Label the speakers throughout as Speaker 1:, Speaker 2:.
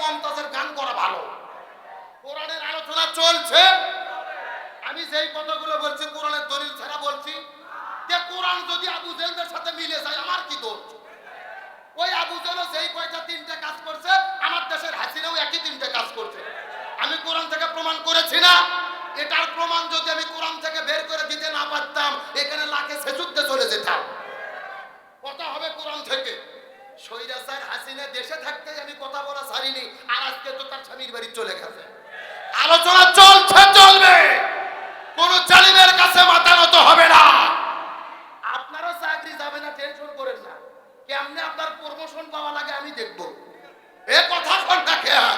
Speaker 1: মমতাজের গান করা ভালো। কোরআনের আলোচনা চলছে। আমি যেই কথাগুলো বলছি, কোরআনের দলিল ছাড়া বলছি। যে কোরআন যদি আবু জেলদের সাথে মিলে যায়, আমার কি দোষ? ওই আবু জেলও যেই কয়টা, তিনটে কাজ করছে, আমার দেশের হাসিনাও একই তিনটে কাজ করছে। আমি কোরআন থেকে প্রমাণ করেছি না। এটার প্রমাণ যদি আমি কোরআন থেকে বের করে দিতে না পারতাম এখানে লাখে সেচুদ্ধে চলে যেতাম কথা হবে কোরআন থেকে সৈরাসার হাসিনা দেশে থাকতে আমি কথা বলা ছাড়িনি, আর আজকে তো তার স্বামীর বাড়ি চলে গেছে। আলোচনা চলছে, চলবে। কোন জালিমের কাছে মাথা নত হবে না। আপনারও চাকরি যাবে না, টেনশন করেন না। কেমনে আপনার প্রমোশন পাওয়া লাগে আমি দেখব। এ কথা কোনটা খেয়া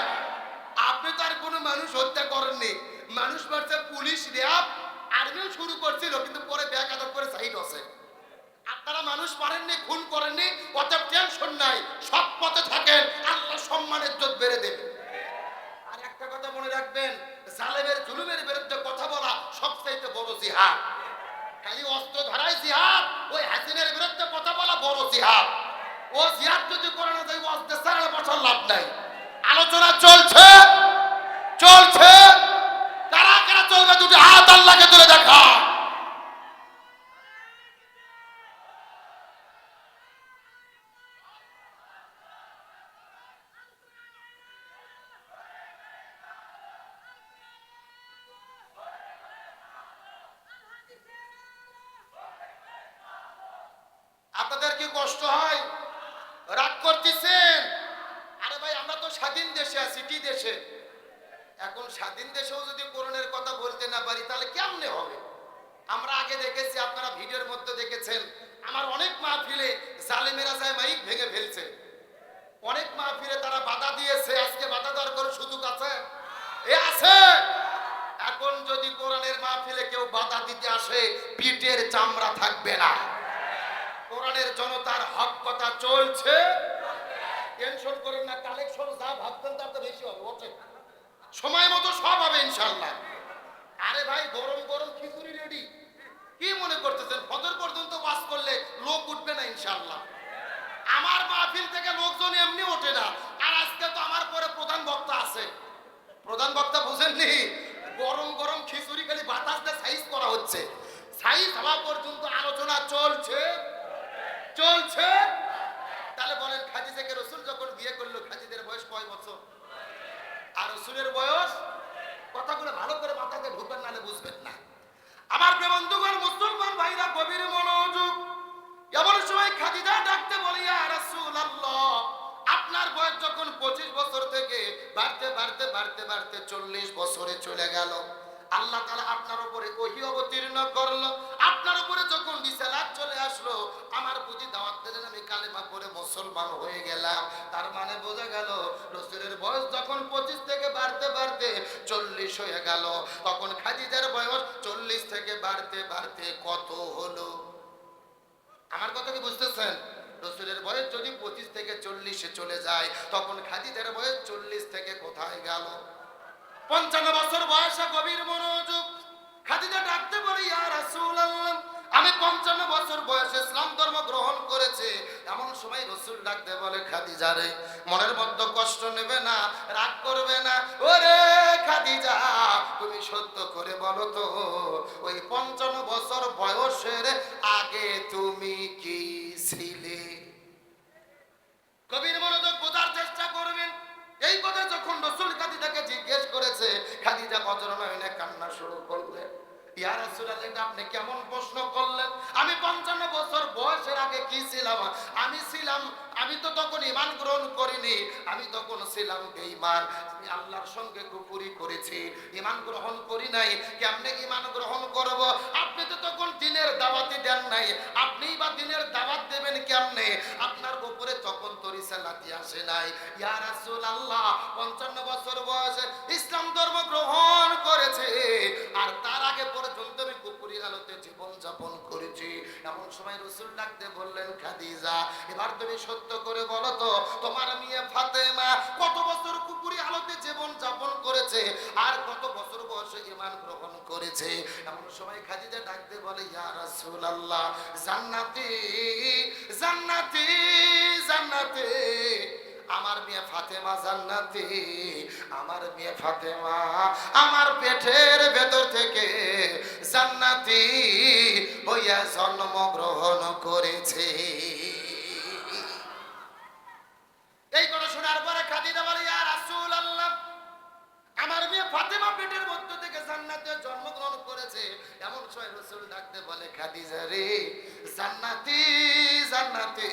Speaker 1: আপনি তো আর কোনো মানুষ হত্যা করেননি। মানুষ মারছে পুলিশ, র্যাব আর্মিও শুরু করছিল, কিন্তু পরে ব্যাগ আদর করে সাইড আছে। আপনারা মানুষ মারেননি, খুন করেননি, অতএব টেনশন নাই, সৎ পথে থাকেন, আল্লাহ সম্মানের ইজ্জত বেড়ে দেবে। আর একটা কথা মনে রাখবেন, জালেমের, জুলুমের বিরুদ্ধে কথা বলা সবচাইতে বড় জিহাদ। খালি অস্ত্র ধরাই জিহাদ, ওই হাসিনের বিরুদ্ধে কথা বলা বড় জিহাদ। ও জিহাদ যদি করে না যায় অস্ত্র ছাড়া বছর লাভ নাই। আলোচনা চলছে চলছে। কারা কারা চলবে দুটি হাত আল্লাহকে তুলে দেখা কি কষ্ট হয়? রাগ করতেছেন? আরে ভাই, আমরা তো স্বাধীন দেশে আছি, কি দেশে? এখন স্বাধীন দেশেও যদি করোনার কথা বলতে না পারি, তাহলে কেমনে হবে? আমরা আগে দেখেছি, আপনারা ভিডিওর মধ্যে দেখেছেন, আমার অনেক মাহফিলে জালেমেরা যায় মাইক ভেঙে ফেলছে। অনেক মাহফিলে তারা বাধা দিয়েছে, আজকে বাধা দেওয়ার কোনো সুযোগ আছে? এ আছে! এখন যদি কোরআনের মাহফিলে কেউ বাধা দিতে আসে, পিঠের চামড়া থাকবে না। কোরআনের জনতার হক কথা চলছে। টেনশন করেন না কালেকশন যা ভাবতেন তার তো বেশি হবে ওঠে সময় মতো সব হবে ইনশাল্লাহ আরে ভাই, গরম গরম খিচুড়ি রেডি কি মনে করতেছেন? ফজর পর্যন্ত বাস করলে লোক উঠবে না ইনশাল্লাহ আমার মাহফিল থেকে লোকজন এমনি ওঠে না। আর আজকে তো আমার পরে প্রধান বক্তা আছে। প্রধান বক্তা বুঝেননি? গরম গরম খিচুড়ি খালি বাতাস দিয়ে সাইজ করা হচ্ছে। সাইজ হওয়া পর্যন্ত চলছে। তাহলে বলেন খাদিজাকে রসুল যখন বিয়ে করল খাদিজের বয়স কয় বছর? আর রসুলের বয়স? কথাগুলো ভালো করে মাথাতে ঢুকবেন নালে বুঝবেন না। আমার বন্ধুগণ, মুসলমান ভাইরা, গভীর মনোযোগ। এমন সময় খাদিজা ডাকতে বলি রাসূল আপনার বয়স যখন পঁচিশ বছর থেকে বাড়তে বাড়তে বাড়তে বাড়তে চল্লিশ বছরে চলে গেল। আল্লাহ তাআলা আপনার উপরে ওহি অবতীর্ণ করল। আপনার উপরে যখন রিসালাত চলে আসলো, আমার বুঝি দাওয়াত দিলেন, আমি কালেমা পড়ে মুসলমান হয়ে গেলাম। তার মানে বোঝা গেল, রসুলের বয়স যখন পঁচিশ থেকে বাড়তে বাড়তে চল্লিশ হয়ে গেল, তখন খাদিজার বয়স চল্লিশ থেকে বাড়তে বাড়তে কত হলো? আমার কথা কি বুঝতেছেন? রসুলের বয়স যদি পঁচিশ থেকে চল্লিশে চলে যায়, তখন খাদিজার বয়স চল্লিশ থেকে কোথায় গেল? পঞ্চান্ন বছর বয়সে গভীর মনোযোগ। খাদিজা ডাকতে বলি, ইয়া রাসূলুল্লাহ, আমি পঞ্চান্ন বছর বয়সে ইসলাম ধর্ম গ্রহণ করেছে। এমন সময় রসুল ডাকতে বলে, খাদিজা রে, মনের মধ্যে কষ্ট নেবে না, রাগ করবে না। ওরে খাদিজা, তুমি সত্য করে বলো তো, ওই পঞ্চান্ন বছর বয়সের আগে তুমি কি ছিলে? কবির মনোযোগ বোঝার চেষ্টা করবেন। এই কথা যখন রসুল খাদিজাকে জিজ্ঞেস করেছে, খাদিজা বজ্রনয়নে কান্না শুরু করলেন ইয়া রাসূলুল্লাহ আপনি কেমন প্রশ্ন করলেন? কি ছিলাম, আমি ছিলাম, আমি তো তখন ইমান গ্রহণ করিনি, আমি তখন ছিলাম বেঈমান। আমি আল্লাহর সঙ্গে কুপুরি করেছি ইমান গ্রহণ করি নাই, কেমনে ইমান গ্রহণ করব? আপনি তো তখন দিনের দাওয়াতি দেন নাই, আপনিই বা দিনের দাওয়াত দেবেন কেমনে? আপনার উপরে তখন তো রিসালাতি আসে নাই। ইয়া রাসূলুল্লাহ 55 বছর বয়সে ইসলাম ধর্ম গ্রহণ করেছে, আর তার সময় রসুল ডাকতে বললেন, খাদিজা, এবার তুমি সত্য করে বলো তো, তোমার মেয়ে ফাতেমা কত বছর কুকুরি আলোতে জীবন যাপন করেছে আর কত বছর বয়সে ইমান গ্রহণ করেছে? এমন সময় খাদিজা ডাকতে বলে, ইয়া রাসূলুল্লাহ, জান্নাতি জান্নাতি জান্নাতি আমার মেয়ে ফাতেমা জান্নাতি, আমার মেয়ে ফাতেমা আমার পেটের ভেতর থেকে জান্নাতি হইয়া জন্মগ্রহণ করেছে। এই কথা শোনার পরে খাদিজা বলে, ইয়া রাসূলুল্লাহ, আমার মেয়ে ফাতেমা পেটের মধ্য থেকে জান্নাতে জন্মগ্রহণ করেছে। এমন সময় রসুল ডাকতে বলে, খাদিজা রে, জান্নাতি জান্নাতি।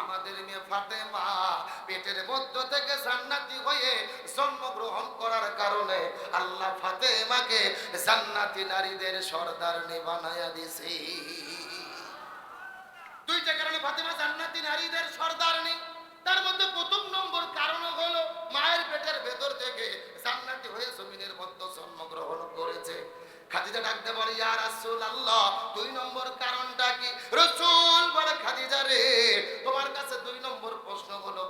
Speaker 1: আমাদের মেয়ে ফাতেমা পেটের মধ্য থেকে জান্নাতি হয়ে জন্মগ্রহণ করার কারণে আল্লাহ ফাতেমাকে জান্নাতি নারীদের সর্দারনি বানায়া দিছে দুইটা কারণে ফাতেমা জান্নাতি নারীদের সর্দারনি তার মধ্যে প্রথম নম্বর কারণ হলো মায়ের পেটের ভেতর থেকে জান্নাতি হয়ে জমিনের মধ্যে জন্মগ্রহণ করেছে খাদিজা ডাকতে পারে, ইয়া রাসূলুল্লাহ, দুই নম্বর কারণটা কি? রাসূল বলে খাদিজা রে, তোমার কাছে দুই নম্বর প্রশ্ন হলো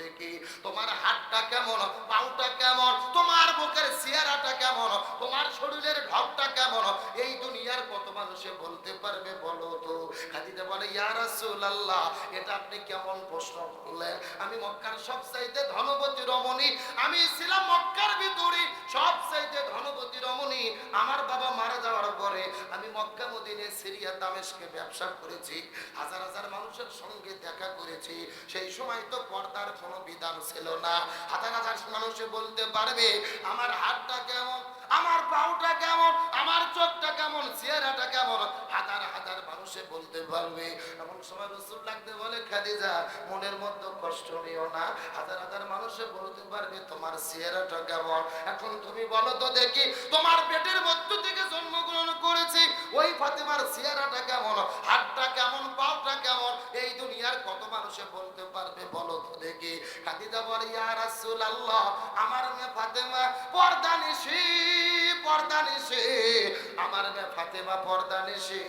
Speaker 1: দেখি। তোমার হাতটা কেমন? পাউটা কেমন? তোমার বুকের চেহারাটা কেমন? তোমার শরীরের ঢপটা কেমন? এই দুনিয়ার কত মানুষে বলতে পারবে বলো তো? খাদিজা বলে, ইয়া রাসূলুল্লাহ, এটা আপনি কেমন প্রশ্ন করলেন? আমি মক্কার সব চাইতে ধনবতী রমণী। আমি ছিলাম মক্কার ভিতরে সব চাইতে ধনবতী রমণী। আমার বাবা মারা যাওয়ার পরে আমি মক্কা, মদিনে, সিরিয়া, দামেশকে ব্যবসা করেছি। হাজার হাজার মানুষের সঙ্গে দেখা করেছি। সেই সময় তো পর্দার কোনো বিধান ছিল না। হাজার হাজার মানুষে বলতে পারবে, আমার হাতটা কেমন? আমার পাউটা কেমন? আমার চোখটা কেমন? চেহারাটা কেমন? হাজার হাজার মানুষে বলতে পারবে। এমন সময় রসুল লাগতে বলে, খাদিজা, মনের মধ্যে কষ্ট নিও না। হাজার হাজার মানুষে বলতে পারবে, তোমার চেহারাটা কেমন? এখন তুমি বলো তো দেখি, তোমার পেটের মধ্য থেকে জন্মগ্রহণ করেছি ওই ফাতেমার চেহারাটা কেমন? হাতটা কেমন? পাওটা কেমন? এই দুনিয়ার কত মানুষে বলতে পারবে বলো তো দেখি। খাদিজা বলে, ইয়া রাসূলুল্লাহ, আমার মেয়ে ফাতেমা পর্দা নিশি পর্দা নিশি, আমার মেয়ে ফাতেমা পর্দা নিশি।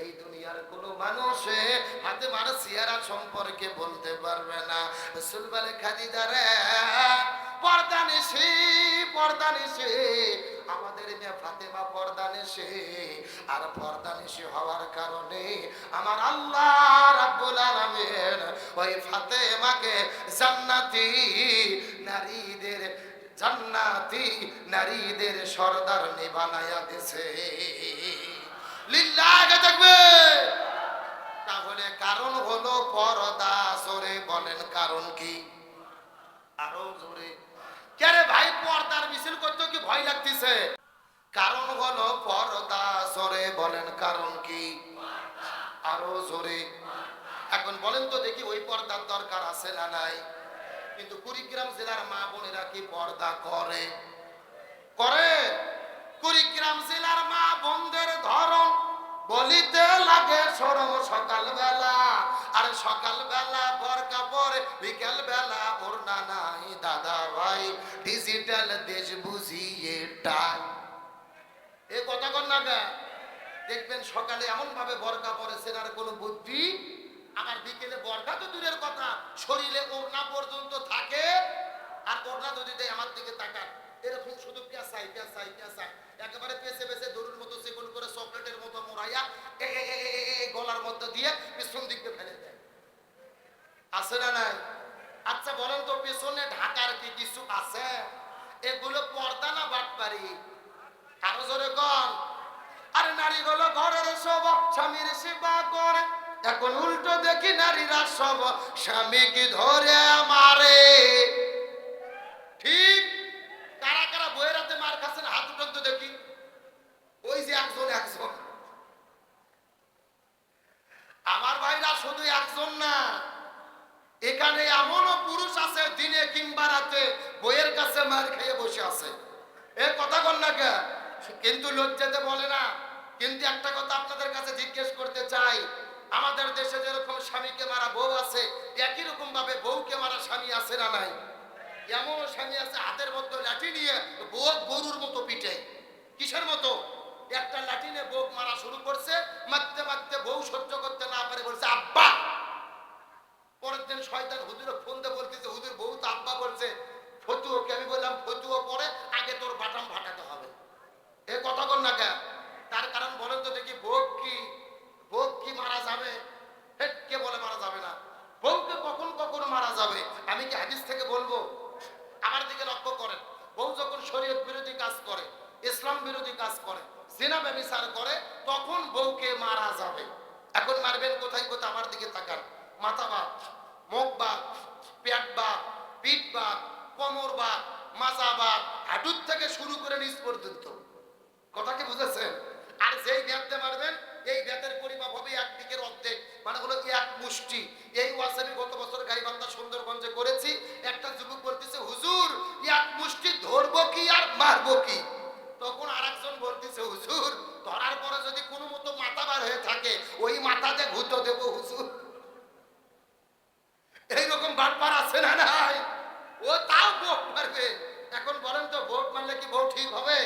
Speaker 1: এই দুনিয়ার কোনো মানুষে ফাতেমার চেহারা সম্পর্কে বলতে পারবে না। রাসূল বলে, খাদিজা রে, পর্দা নিশি পর্দা নিশি আমাদের মেয়ে ফাতেমা পর্দা নিশি, আর পর্দা নিশি হওয়ার কারণে আমার আল্লাহ রাব্বুল আলামিন ওই ফাতেমাকে জান্নাতি নারীদের জান্নাতি নারীদের সর্দার বানায়া দিছে। লিল্লাহে থাকবে তাহলে কারণ হলো পর্দা সরে বলেন কারণ কি? আরও জোরে। কেরে ভাই পর্দার মিছিল করতে কি ভয় লাগতেছে কারণ হলো পর্দা সরে বলেন কারণ কি আরও জোরে এখন বলেন তো দেখি ওই পর্দার দরকার আছে না নাই কিন্তু কুড়িগ্রাম জেলার মা বোনেরা কি পর্দা করে করে কুড়িগ্রাম জেলার মা বোনদের ধরন বলিতে লাগে সরম সকাল বেলা আর সকাল বেলা বরকা পরে বিকেল বেলা ওর নাই, দাদা ভাই ডিজিটাল দেশ বুঝিয়ে টাই এ কথা কর না দেখবেন সকালে এমন ভাবে বরকা পরেছেন আর কোনো বুদ্ধি? আবার বিকেলে বরকা তো দূরের কথা, শরীরে ওড়না পর্যন্ত থাকে। আর ওড়না যদি দেয় আমার দিকে তাকান, এরকম শুধু পেঁচাই পেঁচাই পেঁচাই একেবারে পেঁচে পেঁচে দরুর মতো সেগুন করে চকলেটের মতো মোড়াইয়া দিয়ে পিছন দিকে ফেলে দেয়। আছে না নাই? আচ্ছা বলেন তো পেছনে ঢাকার কি কিছু আছে? এগুলো পর্দা না বাটপারি আরও জোরে কন। আরে নারীগুলো ঘরের সব স্বামীর সেবা করে। এখন উল্টো দেখি নারীরা সব স্বামীকে ধরে মারে ঠিক? কারা কারা বইয়ের হাতে মার খাচ্ছেন, হাত উঠান তো দেখি। বসে আছে। এ কথা কন না কে? কিন্তু লজ্জাতে বলে না। কিন্তু একটা কথা আপনাদের কাছে জিজ্ঞেস করতে চাই। আমাদের দেশে যেরকম স্বামীকে মারা বউ আছে, একই রকম ভাবে বউকে মারা স্বামী আছে না নাই? এমন স্বামী আছে, হাতের মধ্যে লাঠি নিয়ে বউ গরুর মতো পিটে। কিসের মতো? একটা লাঠি নিয়ে বউ মারা শুরু করছে, মারতে মারতে বউ সহ্য করতে না পারে বলছে, আব্বা! পরের দিন শয়তান হুজুরে ফোন দিয়ে বলতেছে, হুজুর, বউ তো আব্বা বলছে। ফতু ওকে আমি বললাম মারবেন কোথায় কোথায় আমার দিকে তাকান। মাথা বাপ মুখ বাপ পেট বাপ পিঠ বাপ কোমর বাপ মাজা বাপ হাঁটুর থেকে শুরু করে নিচ পর্যন্ত। কথা কি বুঝেছেন? আর যেই ব্যাপতে মারবেন, এই ব্যাতের পরিমাপ হবে এক দিকের অর্ধেক মানে হলো এক মুষ্টি। এই ওয়াজ আমি গত বছর গাইবান্ধা সুন্দরগঞ্জে করেছি, একটা যুবক বলতেছে, হুজুর, এক মুষ্টি ধরবো কি আর মারবো কি? তখন আরেকজন বলতেছে, হুজুর, ধরার পরে যদি কোনো মতো মাথা হয়ে থাকে, ওই মাথাতে ভূত দেবো হুজুর। এইরকম বাটপার আছে না নাই? ও তাও ভোট মারবে। এখন বলেন তো, ভোট মারলে কি ভোট ঠিক হবে?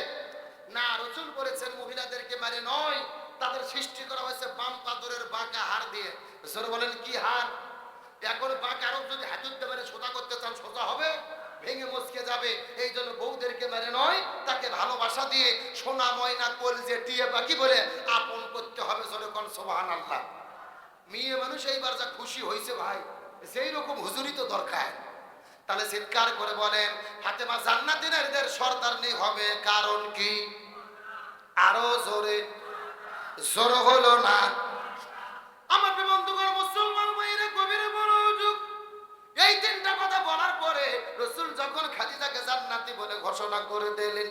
Speaker 1: না, রসুল বলেছেন, মহিলাদেরকে মারে নয়, তাদের সৃষ্টি করা হয়েছে বাম পাদরের বাঁকা হার দিয়ে। রসুল বলেন, কি হার এখন বাঁকা আরব যদি হাতুরতে মেরে, সোজা করতে চান, সোজা হবে? ভেঙে মচকে যাবে। এই জন্য বউদেরকে মেরে নয়, তাকে ভালোবাসা দিয়ে সোনা, ময়না কোল যে টিয়ে বাকি বলে আপন করতে হবে যেরকম সোহান আল্লাহ মেয়ে মানুষ এইবার যা খুশি হয়েছে ভাই, সেই রকম হুজুরি তো দরকার। তাহলে চিৎকার করে বলেন, ফাতেমা জান্নাতিনের নেই হবে, কারণ কি? আরও জোরে, জোর হলো না। পরে রসুল যখন খাদিজাকে জান্নাতি বলে ঘোষণা করে দিলেন,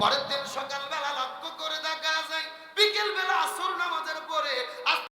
Speaker 1: পরের দিন সকালবেলা লক্ষ্য করে দেখা যায় বিকেল বেলা আসর নামাজের পরে